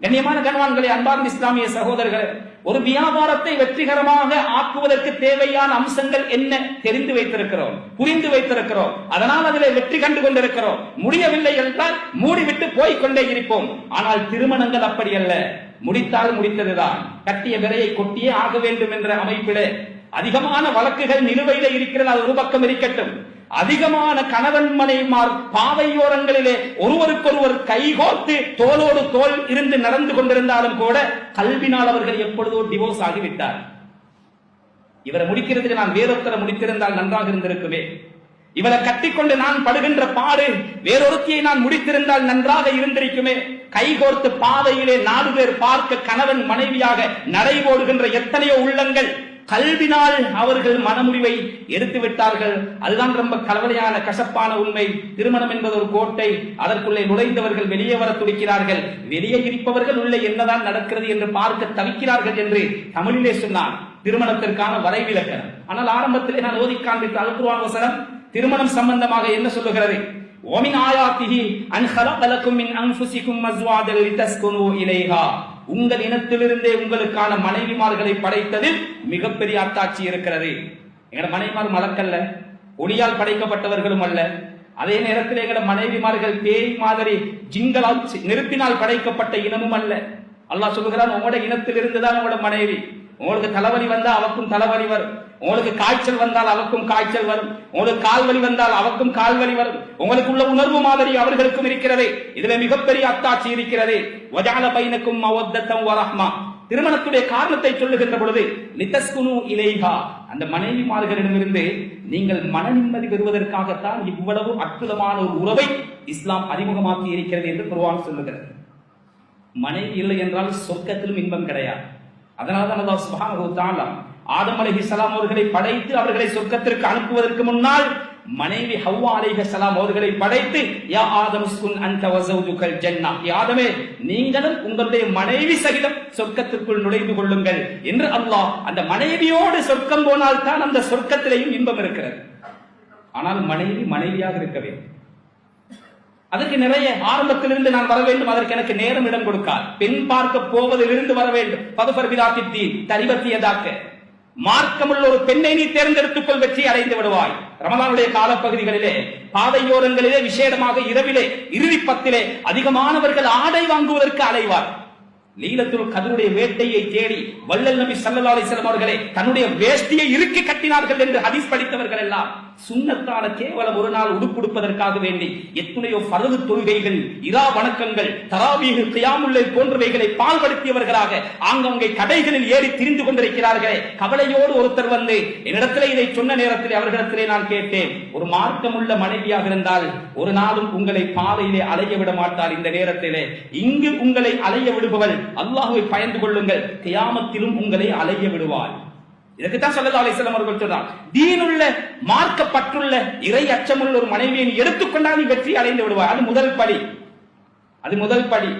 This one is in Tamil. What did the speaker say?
கண்ணியமான கணவான்களே அன்பார்ந்த இஸ்லாமிய சகோதரர்களே ஒரு வியாபாரத்தை வெற்றிகரமாக ஆக்குவதற்கு தேவையான அம்சங்கள் என்ன தெரிந்து வைத்திருக்கிறோம் புரிந்து வைத்திருக்கிறோம் அதனால் அதில் வெற்றி கண்டு கொண்டிருக்கிறோம். முடியவில்லை என்றால் மூடிவிட்டு போய்க் கொண்டே இருப்போம். ஆனால் திருமணங்கள் அப்படி அல்ல. முடித்தால் முடித்ததுதான். கட்டிய விரையை கொட்டியே ஆக வேண்டும் என்ற அமைப்பிலே அதிகமான வழக்குகள் நிலுவையில இருக்கிறது. அது ஒரு பக்கம் இருக்கட்டும். அதிகமான கணவன் மனைவிமார் பாவையோரங்களிலே ஒருவருக்கொருவர் கைகோர்த்து தோளோடு தோல் இருந்து நடந்து கொண்டிருந்தாலும் கூட கல்வினால் அவர்கள் எப்பொழுதோ டிவோர்ஸ் ஆகிவிட்டார் இவரை முடிக்கிறதுக்கு நான் வேறொருத்தரை முடித்திருந்தால் நன்றாக இருந்திருக்குமே. இவரை கட்டிக்கொண்டு நான் படுகின்ற பாடு வேறொருத்தியை நான் முடித்திருந்தால் நன்றாக இருந்திருக்குமே. கைகோர்த்து பாதையிலே நாலு பேர் பார்க்க கணவன் மனைவியாக நடைபோடுகின்ற எத்தனையோ உள்ளங்கள். கல்வினால் அவர்கள் மனமுடிவை எடுத்து விட்டார்கள் அதுதான் ரொம்ப கலவலையான கசப்பான உண்மை திருமணம் என்பது ஒரு கோட்டை அதற்குள்ளே நுழைந்தவர்கள் வெளியே வர துடிக்கிறார்கள் வெளியே இருப்பவர்கள் உள்ளே என்னதான் நடக்கிறது என்று பார்க்க தவிக்கிறார்கள் என்று தமிழிலே சொன்னார் திருமணத்திற்கான வரைவிலக்கணம் ஆனால் ஆரம்பத்திலே நான் ஓதி காண்பித்த அல்குர்ஆன் வசனம் திருமணம் சம்பந்தமாக என்ன சொல்லுகிறது ومن آياته أن خلق لكم من أنفسكم أزواجا لتسكنوا إليها உங்கள் இனத்திலிருந்தே உங்களுக்கான மனைவிமார்களை படைத்ததில் மிகப்பெரிய அத்தாட்சி இருக்கிறது. எங்கட மனைவிமார் மலக்கல்ல ஒளியால் படைக்கப்பட்டவர்களும் அல்ல. அதே நேரத்தில் எங்கட மனைவிமார்கள் பேய் மாதிரி ஜிங்களால் நெருப்பினால் படைக்கப்பட்ட இனமும் அல்ல. அல்லாஹ் சொல்லுகிறான் உங்களோட இனத்திலிருந்து தான் உங்களோட மனைவி. உங்களுக்கு தலைவலி வந்தா அவக்கும் தலைவலி வரும். உங்களுக்கு காய்ச்சல் வந்தால் அவக்கும் காய்ச்சல் வரும். உங்களுக்கு கால்வலி வந்தால் அவக்கும் கால்வலி வரும். உங்களுக்கு உள்ள உணர்வு மாதிரி அவர்களுக்கும் இருக்கிறது. இதுல மிகப்பெரிய அத்தாட்சி இருக்கிறது. வஜால பைனக்கும் மவத்தத்தம் வரஹ்மா திருமணத்துடைய காரணத்தை சொல்லுகின்ற பொழுது நித்தஸ்குனு இலேகா அந்த மனைவிமார்களிடமிருந்து நீங்கள் மன நிம்மதி பெறுவதற்காகத்தான் இவ்வளவு அற்புதமான ஒரு உறவை இஸ்லாம் அறிமுகமாக்கி இருக்கிறது என்று குருவான் சொல்லுகிறது. மனைவி இல்லை என்றால் சொர்க்கத்திலும் இன்பம் கிடையாது. அதனால்தான் அல்லாஹ் சுப்ஹானஹு ஆதம் அலஹி சலாம் அவர்களை படைத்து அவர்களை சொர்க்கத்திற்கு அனுப்புவதற்கு முன்னால் மனைவி ஹவ்வா சலாம் அவர்களை படைத்து யா ஆதம் ஸ்குன் அந்த வசவுதுகள் ஜன்னா. யாதமே நீங்களும் உங்களுடைய மனைவி சகிதம் சொர்க்கத்திற்குள் நுழைந்து கொள்ளுங்கள். என்று அல்லாஹ் அந்த மனைவியோடு சொர்க்கம் போனால் தான் அந்த சொர்க்கத்திலேயும் இன்பம் இருக்கிறது. ஆனால் மனைவி மனைவியாக இருக்க வேண்டும். அதற்கு நிறைய ஆரம்பத்திலிருந்து நான் வர வேண்டும் அதற்கு எனக்கு நேரம் இடம் கொடுக்கார் பெண் பார்க்க போவதிலிருந்து வர வேண்டும். பதுபர் தீ தனிவத்தியதாக்க மார்க்கமுள்ள ஒரு பெண்ணை நீ தேர்ந்தெடுத்துக்கொள் வெற்றி அடைந்து விடுவாய். ரமதானுடைய காலப்பகுதிகளிலே பாதையோரங்களிலே விசேடமாக இரவிலே இறுதி பத்திலே அதிகமானவர்கள் ஆடை வாங்குவதற்கு அலைவார் லீலத்துல் கதருடைய வேட்டையை தேடி வள்ளல் நபி ஸல்லல்லாஹு அலைஹி அவர்களே தன்னுடைய வேஷ்டியை இறுக்கி கட்டினார்கள் என்று ஹதீஸ் படித்தவர்கள் எல்லாம் சுண்ணத்தால கேவலம் ஒரு நாள் உடுப்புடுப்பதற்காக வேண்டி எத்தனையோ பரது தொழுகைகள் இரா வணக்கங்கள் தராவீக கியாமுல்லை போன்றவைகளை பால்படுத்தியவர்களாக ஆங்கங்கே கடைகளில் ஏறி திரிந்து கொண்டிருக்கிறார்களே கவலையோடு ஒருத்தர் வந்து என்னிடத்திலே இதை சொன்ன நேரத்திலே அவர்களிடத்திலே நான் கேட்டேன் ஒரு மார்க்கமுள்ள மனைவியாக இருந்தால் ஒரு நாளும் உங்களை பாதையிலே அலைய விட மாட்டார் இந்த நேரத்திலே. இங்கு உங்களை அலைய விடுபவள் அல்லாஹுவை பயந்து கொள்ளுங்கள். கியாமத்திலும் உங்களை அலைய விடுவார் இதுக்குத்தான் சொல்லல்லா அலிஸ்லாம் அவர்கள் சொல்றார். தீனுள்ள மார்க்கப்பட்டுள்ள இறை அச்சமுள்ள ஒரு மனைவியை எடுத்துக்கொண்டால் நீ வெற்றி அடைந்து விடுவார் அது முதல் படி. அது முதல் படி.